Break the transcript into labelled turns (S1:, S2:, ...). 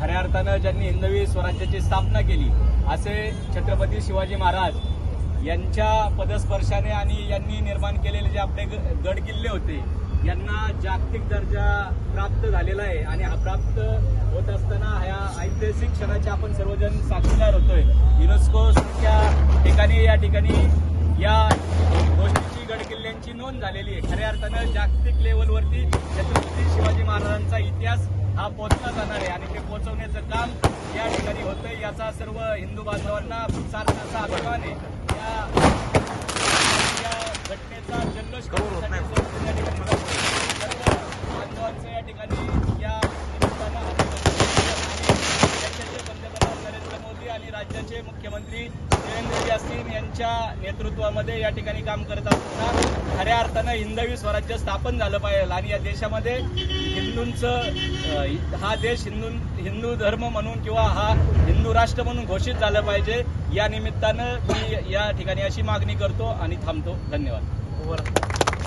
S1: खऱ्या अर्थानं ज्यांनी हिंदवी स्वराज्याची स्थापना केली असे छत्रपती शिवाजी महाराज यांच्या पदस्पर्शाने आणि यांनी निर्माण केलेले जे आपले ग- गड किल्ले होते यांना जागतिक दर्जा प्राप्त झालेला आहे. आणि हा प्राप्त होत असताना ह्या ऐतिहासिक क्षणाचे आपण सर्वजण साक्षीदार होतोय. युनेस्को सारख्या ठिकाणी या ठिकाणी या गोष्टीची गड किल्ल्यांची नोंद झालेली आहे. खऱ्या अर्थानं जागतिक लेवलवरती छत्रपती शिवाजी महाराजांचा इतिहास हा पोचला जाणार आहे. आणि ते पोहोचवण्याचं काम या ठिकाणी होतंय. याचा सर्व हिंदू बांधवांना असा अभिमान आहे. या घटनेचा जल्लोष बांधवांचं या ठिकाणी या पंतप्रधान नरेंद्र मोदी आणि राज्याचे मुख्यमंत्री देवेंद्रजी असतील यांच्या नेतृत्वामध्ये या ठिकाणी काम करत असताना खऱ्या अर्थानं हिंदवी स्वराज्य स्थापन झालं पाहिजे आणि या देशामध्ये हिंदूंचं हा देश हिंदू हिंदू धर्म म्हणून किंवा हा हिंदू राष्ट्र म्हणून घोषित झालं पाहिजे. या निमित्तानं मी या ठिकाणी अशी मागणी करतो आणि थांबतो. धन्यवाद. हो,